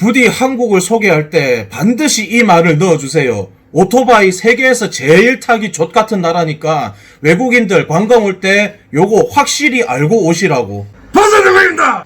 부디 한국을 소개할 때 반드시 이 말을 넣어주세요. 오토바이 세계에서 제일 타기 좆 같은 나라니까 외국인들 관광 올 때 요거 확실히 알고 오시라고. 벗어나갑니다.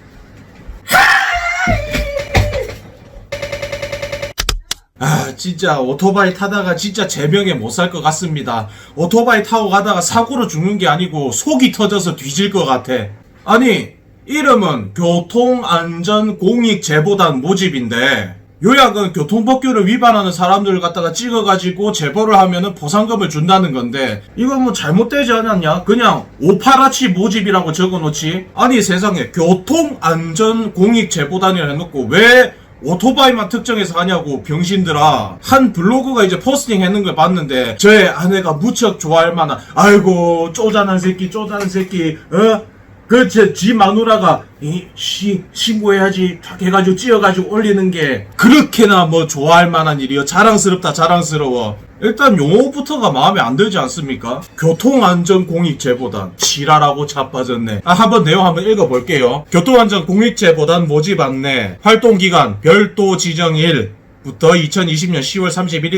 아 진짜 오토바이 타다가 진짜 제명에 못 살 것 같습니다. 오토바이 타고 가다가 사고로 죽는 게 아니고 속이 터져서 뒤질 것 같아. 아니 이름은 교통안전공익제보단 모집인데 요약은 교통법규를 위반하는 사람들을 갖다가 찍어가지고 제보를 하면은 보상금을 준다는 건데 이건 뭐 잘못되지 않았냐? 그냥 오파라치 모집이라고 적어놓지? 아니 세상에 교통안전공익제보단이라 해놓고 왜 오토바이만 특정해서 하냐고 병신들아 한 블로그가 이제 포스팅 했는 걸 봤는데 저의 아내가 무척 좋아할 만한 아이고 쪼잔한 새끼 쪼잔한 새끼 어? 그 제 지 마누라가 이씨 신고해야지 탁 해가지고 찌어가지고 올리는 게 그렇게나 뭐 좋아할 만한 일이요? 자랑스럽다 자랑스러워. 일단 용어부터가 마음에 안 들지 않습니까? 교통안전공익제보단 지랄하고 자빠졌네. 아 한번 내용 한번 읽어볼게요. 교통안전공익제보단 모집 안내. 활동기간 별도 지정일 부터 2020년 10월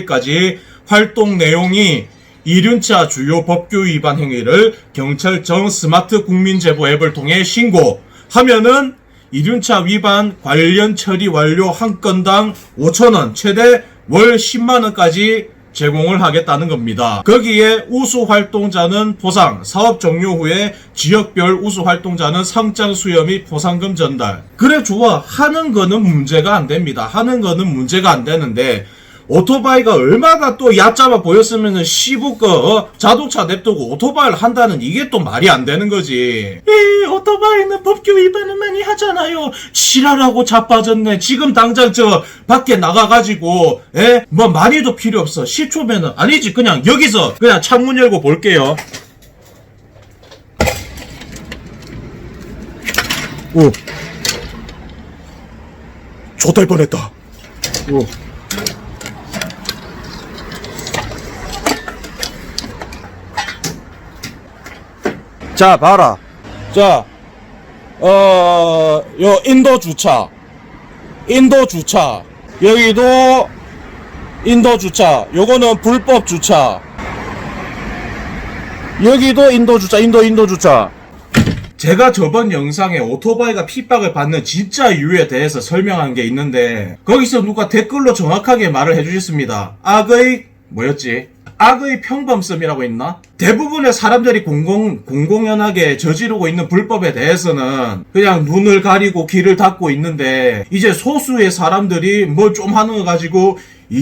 31일까지 활동 내용이 이륜차 주요 법규 위반 행위를 경찰청 스마트 국민제보 앱을 통해 신고하면은 이륜차 위반 관련 처리 완료 한 건당 5천원 최대 월 10만원까지 제공을 하겠다는 겁니다. 거기에 우수 활동자는 포상, 사업 종료 후에 지역별 우수 활동자는 상장 수여 및 포상금 전달. 그래 좋아. 하는 거는 문제가 안 됩니다. 하는 거는 문제가 안 되는데 오토바이가 얼마나 또 얕잡아 보였으면은 시부꺼 어? 자동차 냅두고 오토바이를 한다는 이게 또 말이 안 되는 거지. 에이 오토바이는 법규 위반을 많이 하잖아요. 지랄하고 자빠졌네. 지금 당장 저 밖에 나가가지고 에? 뭐 많이도 필요 없어. 10초면은 아니지 그냥 여기서 그냥 창문 열고 볼게요. 오. 좆될 뻔했다. 오. 자, 봐라. 자, 어, 요, 인도 주차. 인도 주차. 여기도 인도 주차. 요거는 불법 주차. 여기도 인도 주차, 인도, 인도 주차. 제가 저번 영상에 오토바이가 핍박을 받는 진짜 이유에 대해서 설명한 게 있는데, 거기서 누가 댓글로 정확하게 말을 해주셨습니다. 악의, 뭐였지? 악의 평범성이라고 했나? 대부분의 사람들이 공공, 공공연하게 저지르고 있는 불법에 대해서는 그냥 눈을 가리고 귀를 닫고 있는데, 이제 소수의 사람들이 뭐 좀 하는 거 가지고, 이,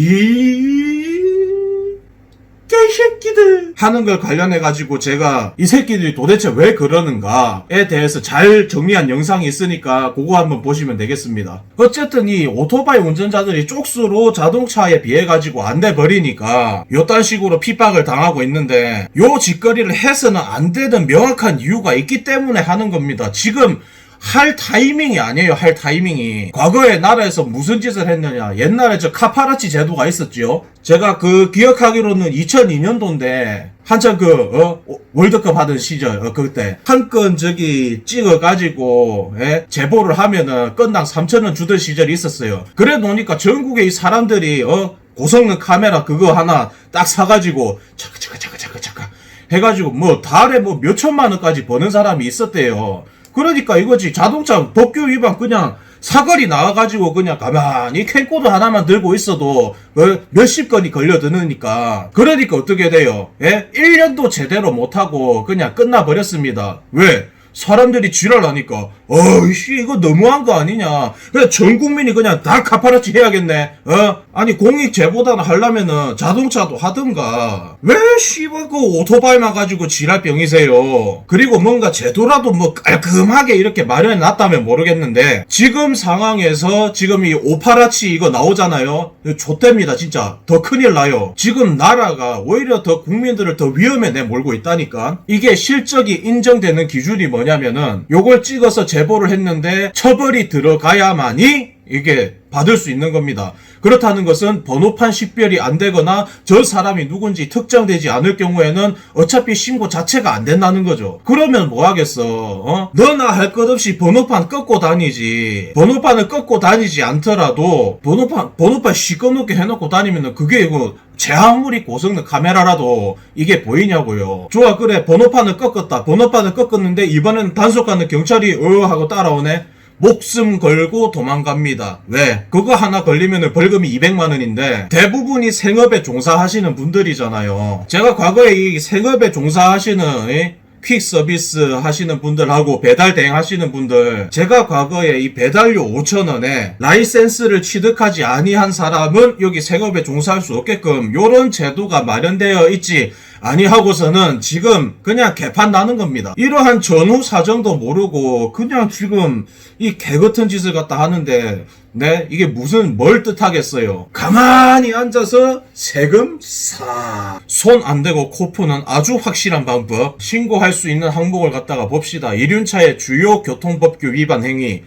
개새끼들 하는 걸 관련해 가지고 제가 이 새끼들이 도대체 왜 그러는가에 대해서 잘 정리한 영상이 있으니까 그거 한번 보시면 되겠습니다. 어쨌든 이 오토바이 운전자들이 쪽수로 자동차에 비해 가지고 안 돼 버리니까 요딴 식으로 핍박을 당하고 있는데 요 짓거리를 해서는 안 되는 명확한 이유가 있기 때문에 하는 겁니다. 지금 할 타이밍이 아니에요, 할 타이밍이. 과거에 나라에서 무슨 짓을 했느냐. 옛날에 저 카파라치 제도가 있었죠. 제가 그 기억하기로는 2002년도인데, 한참 그, 어, 월드컵 하던 시절, 어, 그때. 한 건 저기 찍어 가지고, 예, 제보를 하면은 건당 3천 원 주던 시절이 있었어요. 그래 놓으니까 전국의 이 사람들이, 어, 고성능 카메라 그거 하나 딱 사가지고, 차크, 차크, 차크, 차크, 차크. 해가지고 뭐 달에 뭐 몇 천만 원까지 버는 사람이 있었대요. 그러니까 이거지 자동차 법규 위반 그냥 사거리 나와가지고 그냥 가만히 캠코더 하나만 들고 있어도 어, 몇십 건이 걸려드니까 그러니까 어떻게 돼요? 예? 1년도 제대로 못하고 그냥 끝나버렸습니다. 왜? 사람들이 지랄하니까 어이씨 이거 너무한 거 아니냐. 그래 전 국민이 그냥 다 카파라치 해야겠네. 어? 아니 공익 제보단 하려면은 자동차도 하든가. 왜 씨발 그 오토바이만 가지고 지랄병이세요? 그리고 뭔가 제도라도 뭐 깔끔하게 이렇게 마련해 놨다면 모르겠는데 지금 상황에서 지금 이 오파라치 이거 나오잖아요. 좆됩니다 진짜. 더 큰일 나요. 지금 나라가 오히려 더 국민들을 더 위험에 내몰고 있다니까. 이게 실적이 인정되는 기준이 뭐냐면은 요걸 찍어서 제보를 했는데 처벌이 들어가야만이 이게 받을 수 있는 겁니다. 그렇다는 것은 번호판 식별이 안 되거나 저 사람이 누군지 특정되지 않을 경우에는 어차피 신고 자체가 안 된다는 거죠. 그러면 뭐 하겠어? 어? 너나 할 것 없이 번호판 꺾고 다니지. 번호판을 꺾고 다니지 않더라도 번호판 번호판 시꺼멓게 해놓고 다니면은 그게 이거 제 아무리 고성능 카메라라도 이게 보이냐고요. 좋아 그래 번호판을 꺾었다. 번호판을 꺾었는데 이번엔 단속 가는 경찰이 으 하고 따라오네. 목숨 걸고 도망갑니다. 왜? 그거 하나 걸리면 벌금이 200만 원인데 대부분이 생업에 종사하시는 분들이잖아요. 제가 과거에 이 생업에 종사하시는 이퀵 서비스 하시는 분들하고 배달 대행 하시는 분들 제가 과거에 이 배달료 5천원에 라이센스를 취득하지 아니한 사람은 여기 생업에 종사할 수 없게끔 요런 제도가 마련되어 있지 아니하고서는 지금 그냥 개판 나는 겁니다. 이러한 전후 사정도 모르고 그냥 지금 이 개 같은 짓을 갖다 하는데 네 이게 무슨 뭘 뜻하겠어요. 가만히 앉아서 세금 사. 손안 대고 코 푸는 아주 확실한 방법. 신고할 수 있는 항목을 갖다가 봅시다. 이륜차의 주요 교통법규 위반 행위.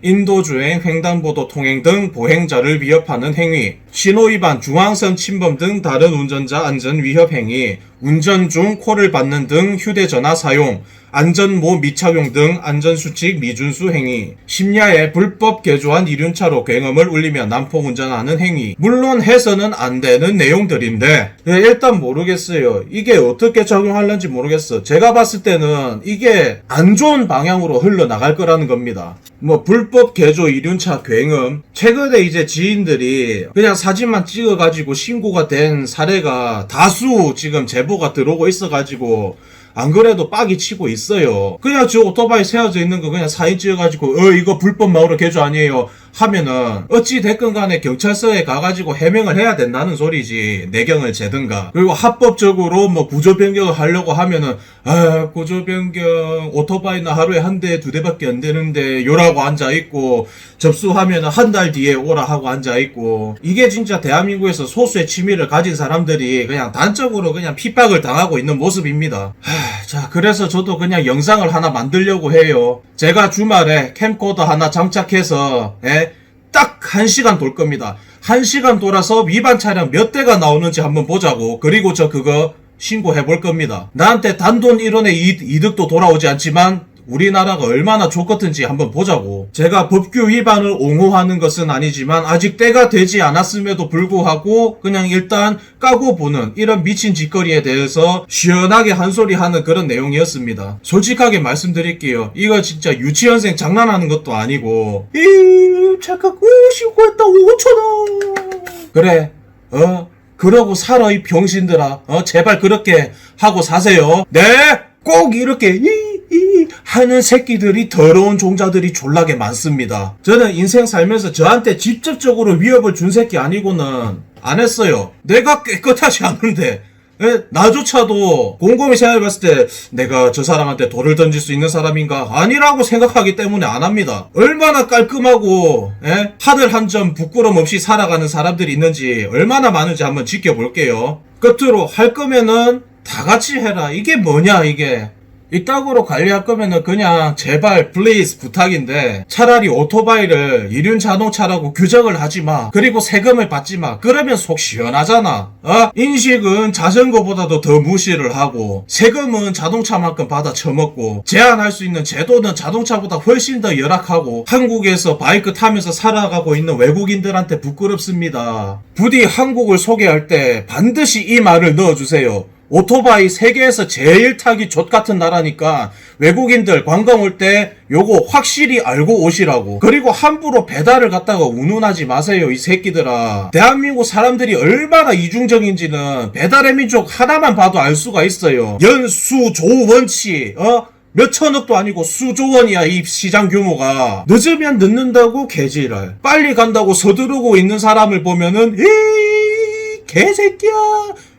인도주행, 횡단보도 통행 등 보행자를 위협하는 행위, 신호위반, 중앙선 침범 등 다른 운전자 안전 위협 행위, 운전 중 코를 받는 등 휴대전화 사용, 안전모 미착용 등 안전수칙 미준수 행위, 심야에 불법 개조한 이륜차로 굉음을 울리며 난폭 운전하는 행위. 물론 해서는 안 되는 내용들인데 예, 일단 모르겠어요. 이게 어떻게 적용할는지 모르겠어. 제가 봤을 때는 이게 안 좋은 방향으로 흘러나갈 거라는 겁니다. 뭐 불법 개조 이륜차 굉음 최근에 이제 지인들이 그냥 사진만 찍어가지고 신고가 된 사례가 다수 지금 제보 가 들어오고 있어가지고 안 그래도 빡이 치고 있어요. 그냥 저 오토바이 세워져 있는 거 그냥 사진 찍어가지고 어 이거 불법 마을로 개조 아니에요 하면은 어찌 됐건 간에 경찰서에 가가지고 해명을 해야 된다는 소리지 내경을 재든가 그리고 합법적으로 뭐 구조 변경을 하려고 하면은 아 구조 변경 오토바이나 하루에 한 대 두 대밖에 안 되는데 요라고 앉아 있고 접수하면은 한달 뒤에 오라 하고 앉아 있고 이게 진짜 대한민국에서 소수의 취미를 가진 사람들이 그냥 단적으로 그냥 핍박을 당하고 있는 모습입니다. 하, 자 그래서 저도 그냥 영상을 하나 만들려고 해요. 제가 주말에 캠코더 하나 장착해서 예, 딱한 시간 돌 겁니다. 한 시간 돌아서 위반 차량 몇 대가 나오는지 한번 보자고. 그리고 저 그거 신고해 볼 겁니다. 나한테 단돈 1원의 이득도 돌아오지 않지만 우리나라가 얼마나 좋겠든지 한번 보자고. 제가 법규 위반을 옹호하는 것은 아니지만 아직 때가 되지 않았음에도 불구하고 그냥 일단 까고 보는 이런 미친 짓거리에 대해서 시원하게 한 소리 하는 그런 내용이었습니다. 솔직하게 말씀드릴게요. 이거 진짜 유치원생 장난하는 것도 아니고 이 잠깐 신고했다 5천원 그래 어 그러고 살아 이 병신들아 어 제발 그렇게 하고 사세요 네 꼭 이렇게 이, 이 하는 새끼들이 더러운 종자들이 졸라게 많습니다 저는 인생 살면서 저한테 직접적으로 위협을 준 새끼 아니고는 안 했어요 내가 깨끗하지 않은데 예, 나조차도 곰곰이 생각해봤을 때 내가 저 사람한테 돌을 던질 수 있는 사람인가 아니라고 생각하기 때문에 안 합니다. 얼마나 깔끔하고 예? 하늘 한 점 부끄럼 없이 살아가는 사람들이 있는지 얼마나 많은지 한번 지켜볼게요. 끝으로 할 거면은 다 같이 해라. 이게 뭐냐 이게. 이따구로 관리할 거면은 그냥 제발 플리즈 부탁인데 차라리 오토바이를 이륜 자동차라고 규정을 하지 마. 그리고 세금을 받지 마. 그러면 속 시원하잖아. 어? 인식은 자전거보다도 더 무시를 하고 세금은 자동차만큼 받아 처먹고 제한할 수 있는 제도는 자동차보다 훨씬 더 열악하고 한국에서 바이크 타면서 살아가고 있는 외국인들한테 부끄럽습니다. 부디 한국을 소개할 때 반드시 이 말을 넣어주세요. 오토바이 세계에서 제일 타기 좆 같은 나라니까 외국인들 관광 올 때 요거 확실히 알고 오시라고. 그리고 함부로 배달을 갖다가 운운하지 마세요, 이 새끼들아. 대한민국 사람들이 얼마나 이중적인지는 배달의 민족 하나만 봐도 알 수가 있어요. 연수 조원치, 어? 몇 천억도 아니고 수조 원이야 이 시장 규모가 늦으면 늦는다고 개지랄 빨리 간다고 서두르고 있는 사람을 보면은 이 개새끼야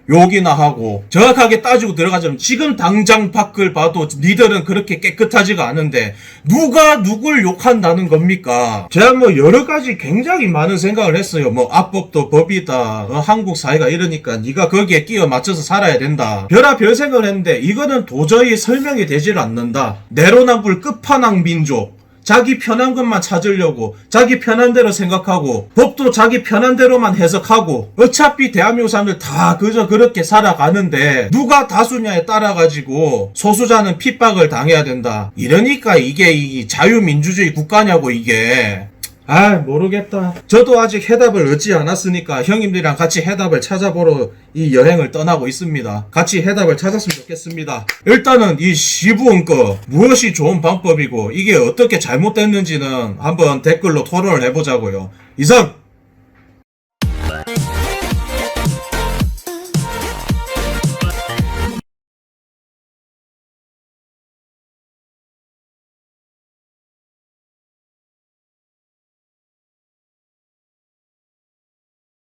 욕이나 하고 정확하게 따지고 들어가자면 지금 당장 밖을 봐도 니들은 그렇게 깨끗하지가 않은데 누가 누굴 욕한다는 겁니까? 제가 뭐 여러 가지 굉장히 많은 생각을 했어요. 뭐 압법도 법이다. 어, 한국 사회가 이러니까 네가 거기에 끼어 맞춰서 살아야 된다. 별아 별 생각을 했는데 이거는 도저히 설명이 되질 않는다. 내로남불 끝판왕 민족. 자기 편한 것만 찾으려고 자기 편한 대로 생각하고 법도 자기 편한 대로만 해석하고 어차피 대한민국 사람들 다 그저 그렇게 살아가는데 누가 다수냐에 따라 가지고 소수자는 핍박을 당해야 된다. 이러니까 이게 이 자유민주주의 국가냐고 이게. 아 모르겠다. 저도 아직 해답을 얻지 않았으니까 형님들이랑 같이 해답을 찾아보러 이 여행을 떠나고 있습니다. 같이 해답을 찾았으면 좋겠습니다. 일단은 이 시부원 거 무엇이 좋은 방법이고 이게 어떻게 잘못됐는지는 한번 댓글로 토론을 해보자고요. 이상